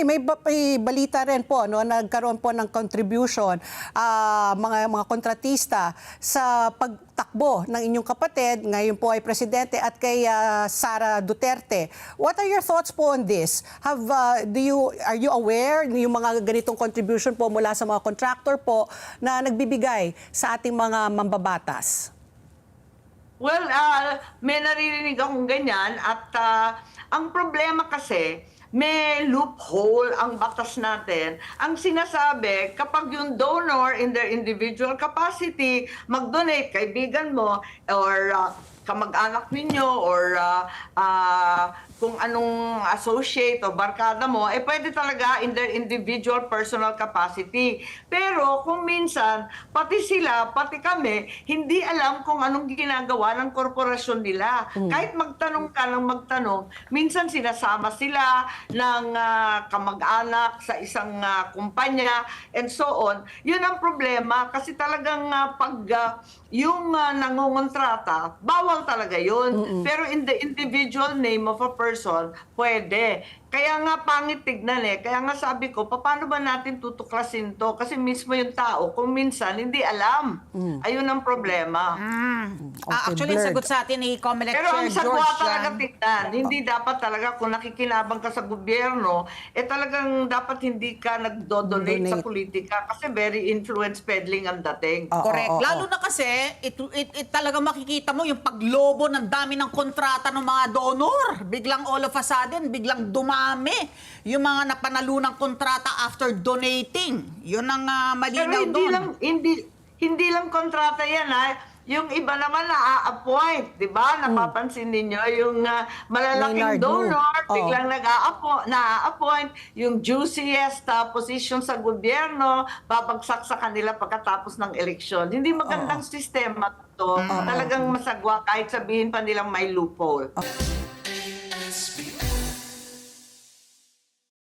attorney, may, may balita rin po, no, nagkaroon po ng contribution ah, mga mga kontratista sa pagtakbo ng inyong kapatid, ngayon po ay presidente at kay ah, Sara Duterte. What are your thoughts po on this? Have ah, do you are you aware yung mga ganitong contribution po mula sa mga contractor po na nagbibigay sa ating mga mambabatas? Well, ah, may naririnig akong ganyan at ah, ang problema kasi may loophole ang batas natin. Ang sinasabi, kapag yung donor in their individual capacity mag-donate, kaibigan mo or ah, kamag-anak ninyo or ah, ah, kung anong associate o barkada mo, eh pwede talaga in their individual personal capacity. Pero kung minsan, pati sila, pati kami, hindi alam kung anong ginagawa ng korporasyon nila. Kahit magtanong ka ng magtanong, minsan sinasama sila ng ah, kamag-anak sa isang ah, kumpanya and so on. Yun ang problema kasi talagang ah, pag ah, yung uh, nangungontrata, bawal talaga yun. Pero in the individual name of a person, pwede. Kaya nga pangit tignan eh. Kaya nga sabi ko, paano ba natin tutuklasin to? Kasi mismo yung tao, kung minsan, hindi alam. Ayun ang problema. Mm. Okay, Ah, actually, blurred. sagot sa atin ni Comelec Pero ang sagwa George talaga yan. tignan, hindi dapat talaga kung nakikinabang ka sa gobyerno, eh talagang dapat hindi ka nagdo-donate sa Donate. politika kasi very influence peddling ang dating. Oo, Correct. oo, oo. Lalo na kasi, it, it, it talaga makikita mo yung paglobo ng dami ng kontrata ng mga donor. Biglang all of a sudden, biglang dumami yung mga napanalunang kontrata after donating. Yun ang uh, Pero malinaw hindi doon. lang hindi hindi lang kontrata 'yan ha. Yung iba naman na-appoint, 'di ba? Napapansin ninyo yung ah, malalaking Wu. donor Oo. biglang nag-a-appoint, na-appoint yung juiciest ah, position sa gobyerno babagsak sa kanila pagkatapos ng eleksyon. Hindi magandang sistema to. Talagang masagwa kahit sabihin pa nilang may loophole.